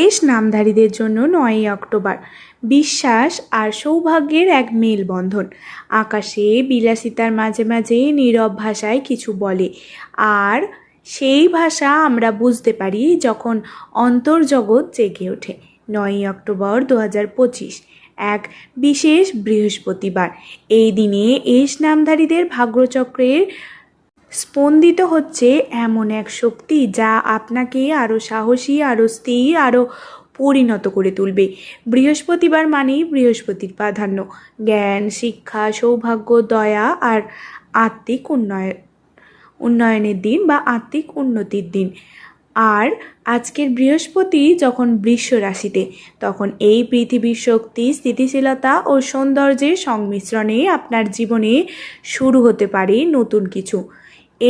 S নামধারীদের জন্য নয়ই October. বিশ্বাস আর সৌভাগ্যের এক মেলবন্ধন। আকাশে বিলাসিতার মাঝে মাঝে নীরব ভাষায় কিছু বলে। আর সেই ভাষা আমরা বুঝতে পারি যখন অন্তর্জগৎ জেগে ওঠে। নয়ই অক্টোবর দু এক বিশেষ বৃহস্পতিবার। এই দিনে এস নামধারীদের ভাগ্যচক্রের স্পন্দিত হচ্ছে এমন এক শক্তি যা আপনাকে আরও সাহসী আরও স্থির আরও পরিণত করে তুলবে। বৃহস্পতিবার মানেই বৃহস্পতির প্রাধান্য। জ্ঞান, শিক্ষা, সৌভাগ্য, দয়া আর আত্মিক উন্নয়ন, উন্নয়নের দিন বা আত্মিক উন্নতির দিন। আর আজকের বৃহস্পতি যখন বৃষ রাশিতে, তখন এই পৃথিবীর শক্তি, স্থিতিশীলতা ও সৌন্দর্যের সংমিশ্রণে আপনার জীবনে শুরু হতে পারে নতুন কিছু।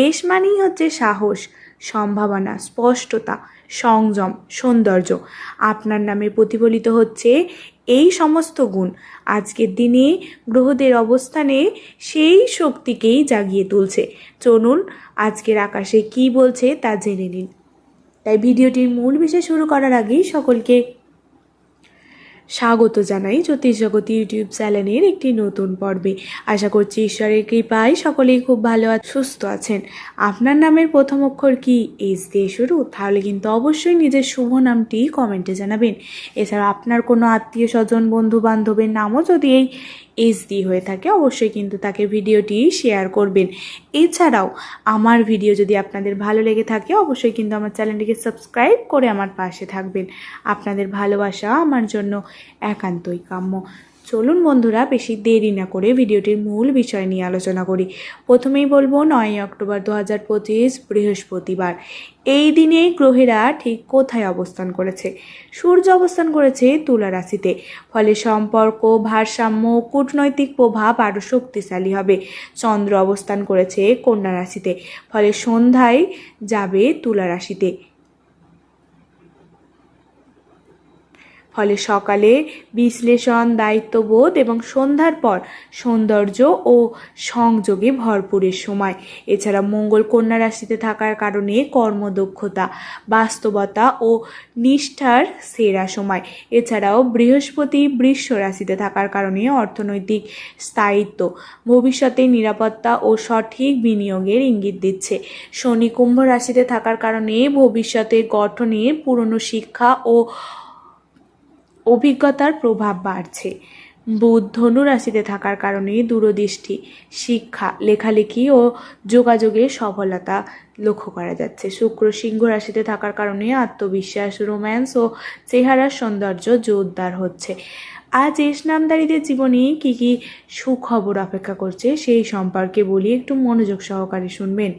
এস মানেই হচ্ছে সাহস, সম্ভাবনা, স্পষ্টতা, সংযম, সৌন্দর্য। আপনার নামে প্রতিফলিত হচ্ছে এই সমস্ত গুণ। আজকের দিনে গ্রহদের অবস্থানে সেই শক্তিকেই জাগিয়ে তুলছে। চলুন আজকের আকাশে কি বলছে তা জেনে নিন। তাই ভিডিওটির মূল বিষয় শুরু করার আগেই সকলকে স্বাগত জানাই জ্যোতিষ জগৎ ইউটিউব চ্যানেলের একটি নতুন পর্বে। আশা করছি ঈশ্বরের কৃপায় সকলেই খুব ভালো আর সুস্থ আছেন। আপনার নামের প্রথম অক্ষর কি? এস দিয়ে শুরু। তাহলে কিন্তু অবশ্যই নিজের শুভ নামটি কমেন্টে জানাবেন। এছাড়া আপনার কোনো আত্মীয় স্বজন বন্ধু বান্ধবের নামও যদি এই এস দিয়ে হয়ে থাকে, অবশ্যই কিন্তু তাকে ভিডিওটি শেয়ার করবেন। এছাড়াও আমার ভিডিও যদি আপনাদের ভালো লেগে থাকে, অবশ্যই কিন্তু আমার চ্যানেলটিকে সাবস্ক্রাইব করে আমার পাশে থাকবেন। আপনাদের ভালোবাসা আমার জন্য একান্তই কাম্য। চলুন বন্ধুরা, বেশি দেরি না করে ভিডিওটির মূল বিষয় নিয়ে আলোচনা করি। প্রথমেই বলব, নয়ই অক্টোবর দু হাজার পঁচিশ, বৃহস্পতিবার। এই দিনে গ্রহেরা ঠিক কোথায় অবস্থান করেছে? সূর্য অবস্থান করেছে তুলা রাশিতে। ফলে সম্পর্ক, ভারসাম্য, কূটনৈতিক প্রভাব আরও শক্তিশালী হবে। চন্দ্র অবস্থান করেছে কন্যা রাশিতে। ফলে সন্ধ্যায় যাবে তুলা রাশিতে। ফলে সকালে বিশ্লেষণ, দায়িত্ববোধ এবং সন্ধ্যার পর সৌন্দর্য ও সংযোগে ভরপুরের সময়। এছাড়া মঙ্গল কন্যা রাশিতে থাকার কারণে কর্মদক্ষতা, বাস্তবতা ও নিষ্ঠার সেরা সময়। এছাড়াও বৃহস্পতি বৃষ রাশিতে থাকার কারণে অর্থনৈতিক স্থায়িত্ব ভবিষ্যতে নিরাপত্তা ও সঠিক বিনিয়োগের ইঙ্গিত দিচ্ছে। শনি কুম্ভ রাশিতে থাকার কারণে ভবিষ্যতের গঠনে পুরনো শিক্ষা ও অভিজ্ঞতার প্রভাব বাড়ছে। বুধ ধনু রাশিতে থাকার কারণে দূরদৃষ্টি, শিক্ষা, লেখালেখি ও যোগাযোগের সফলতা লক্ষ্য করা যাচ্ছে। শুক্র সিংহ রাশিতে থাকার কারণে আত্মবিশ্বাস, রোম্যান্স ও চেহারার সৌন্দর্য জোরদার হচ্ছে। আজ এস নামদারীদের জীবনে কী কী সুখবর অপেক্ষা করছে সেই সম্পর্কে বলি একটু মনোযোগ সহকারে শুনবেন।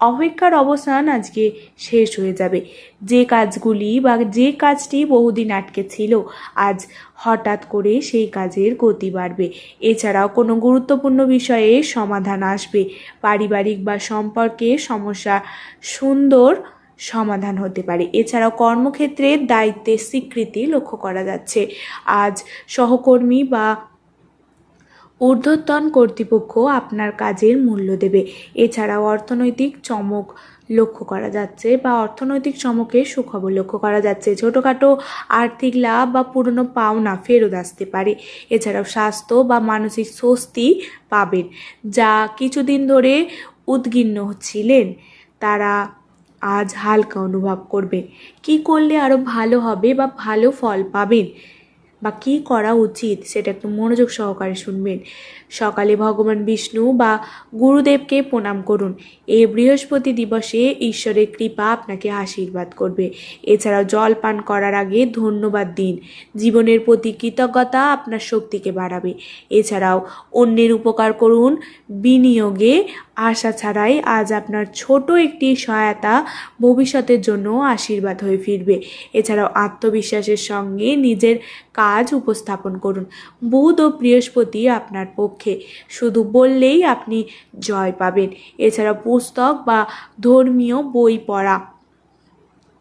অপেক্ষার অবসান আজকে শেষ হয়ে যাবে। যে কাজগুলি বা যে কাজটি বহুদিন আটকে ছিল, আজ হঠাৎ করে সেই কাজের গতি বাড়বে। এছাড়াও কোনো গুরুত্বপূর্ণ বিষয়ে সমাধান আসবে। পারিবারিক বা সম্পর্কে সমস্যা সুন্দর সমাধান হতে পারে। এছাড়াও কর্মক্ষেত্রে দায়িত্বের স্বীকৃতি লক্ষ্য করা যাচ্ছে। আজ সহকর্মী বা ঊর্ধ্বতন কর্তৃপক্ষ আপনার কাজের মূল্য দেবে। এছাড়াও অর্থনৈতিক চমক লক্ষ্য করা যাচ্ছে বা অর্থনৈতিক চমকের সুখবর লক্ষ্য করা যাচ্ছে। ছোটোখাটো আর্থিক লাভ বা পুরনো পাওনা ফেরত আসতে পারে। এছাড়াও স্বাস্থ্য বা মানসিক স্বস্তি পাবেন। যা কিছুদিন ধরে উদ্গিন্ন ছিলেন, তারা আজ হালকা অনুভব করবে। কি করলে আরও ভালো হবে বা ভালো ফল পাবেন? বা কী করা উচিত সেটা একটু মনোযোগ সহকারে শুনবেন। সকালে ভগবান বিষ্ণু বা গুরুদেবকে প্রণাম করুন। এই বৃহস্পতি দিবসে ঈশ্বরের কৃপা আপনাকে আশীর্বাদ করবে। এছাড়াও জল পান করার আগে ধন্যবাদ দিন। জীবনের প্রতি কৃতজ্ঞতা আপনার শক্তিকে বাড়াবে। এছাড়াও অন্যের উপকার করুন। বিনিয়োগে আশা ছাড়াই আজ আপনার ছোট একটি সহায়তা ভবিষ্যতের জন্য আশীর্বাদ হয়ে ফিরবে। এছাড়াও আত্মবিশ্বাসের সঙ্গে নিজের কাজ উপস্থাপন করুন। বুধ ও বৃহস্পতি আপনার পক্ষে। শুধু বললেই আপনি জয় পাবেন। এছাড়া পুস্তক বা ধর্মীয় বই পড়া।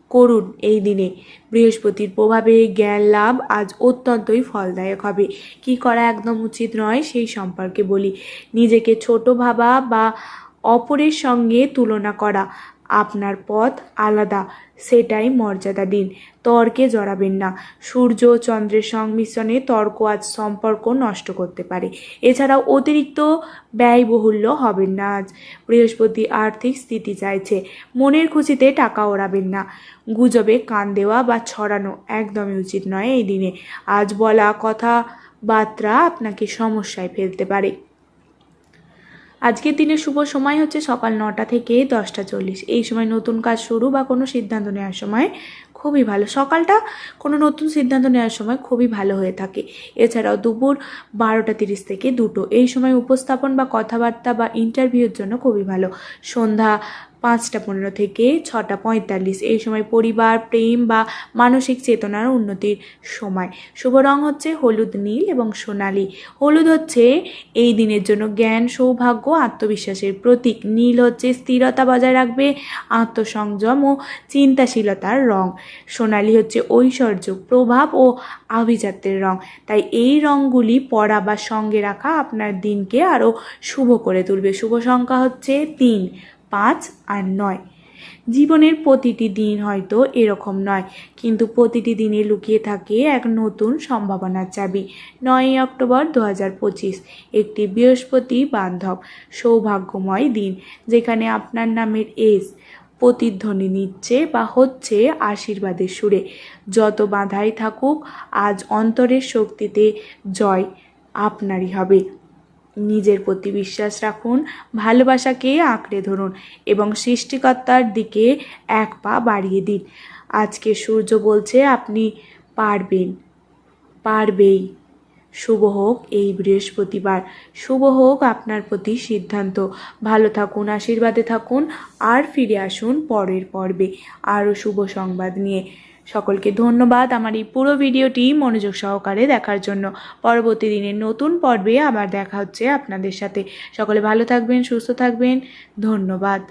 করুন এই দিনে। বৃহস্পতির প্রভাবে জ্ঞান লাভ আজ অত্যন্তই ফলদায়ক হবে। কি করা একদম উচিত নয় সেই সম্পর্কে বলি। নিজেকে ছোট ভাবা বা অপরের সঙ্গে তুলনা করা। আপনার পথ আলাদা, সেটাই মর্যাদা দিন। তর্কে জড়াবেন না। সূর্য চন্দ্রের সংমিশ্রণে তর্ক আজ সম্পর্ক নষ্ট করতে পারে। এছাড়াও অতিরিক্ত ব্যয়বহুল্য হবেন না আজ। বৃহস্পতি আর্থিক স্থিতি চাইছে। মনের খুশিতে টাকা ওড়াবেন না। গুজবে কান দেওয়া বা ছড়ানো একদমই উচিত নয় এই দিনে। আজ বলা কথাবার্তা আপনাকে সমস্যায় ফেলতে পারে। আজকের দিনের শুভ সময় হচ্ছে সকাল নটা থেকে দশটা চল্লিশ। এই সময় নতুন কাজ শুরু বা কোনো সিদ্ধান্ত নেওয়ার সময় খুবই ভালো। সকালটা কোনো নতুন সিদ্ধান্ত নেওয়ার সময় খুবই ভালো হয়ে থাকে। এছাড়াও দুপুর বারোটা তিরিশ থেকে দুটো। এই সময় উপস্থাপন বা কথাবার্তা বা ইন্টারভিউর জন্য খুবই ভালো। সন্ধ্যা পাঁচটা পনেরো থেকে ছটা পঁয়তাল্লিশ। এই সময় পরিবার, প্রেম বা মানসিক চেতনার উন্নতির সময়। শুভ রং হচ্ছে হলুদ, নীল এবং সোনালি। হলুদ হচ্ছে এই দিনের জন্য জ্ঞান, সৌভাগ্য, আত্মবিশ্বাসের প্রতীক। নীল হচ্ছে স্থিরতা বজায় রাখবে, আত্মসংযম ও চিন্তাশীলতার রং। সোনালি হচ্ছে ঐশ্বর্য, প্রভাব ও আভিজাত্যের রং। তাই এই রঙগুলি পরা বা সঙ্গে রাখা আপনার দিনকে আরও শুভ করে তুলবে। শুভ সংখ্যা হচ্ছে তিন। পাঁচ আর নয়। জীবনের প্রতিটি দিন হয়তো এরকম নয়, কিন্তু প্রতিটি দিনে লুকিয়ে থাকে এক নতুন সম্ভাবনার চাবি। নয়ই অক্টোবর দু হাজার পঁচিশ, একটি বৃহস্পতি বান্ধব সৌভাগ্যময় দিন, যেখানে আপনার নামের এস প্রতিধ্বনি নিচ্ছে বা হচ্ছে আশীর্বাদের সুরে। যত বাধাই থাকুক, আজ অন্তরের শক্তিতে জয় আপনারই হবে। নিজের প্রতি বিশ্বাস রাখুন, ভালোবাসাকে আঁকড়ে ধরুন এবং সৃষ্টিকর্তার দিকে এক পা বাড়িয়ে দিন। আজকে সূর্য বলছে, আপনি পারবেন, পারবেই। শুভ হোক এই বৃহস্পতিবার। শুভ হোক আপনার প্রতি সিদ্ধান্ত। ভালো থাকুন, আশীর্বাদে থাকুন, আর ফিরে আসুন পরের পর্বে। আরও শুভ সংবাদ নিয়ে। সকলকে ধন্যবাদ আমার এই পুরো ভিডিওটি মনোযোগ সহকারে দেখার জন্য। পরবর্তী দিনের নতুন পর্বে আবার দেখা হচ্ছে আপনাদের সাথে। সকলে ভালো থাকবেন, সুস্থ থাকবেন। ধন্যবাদ।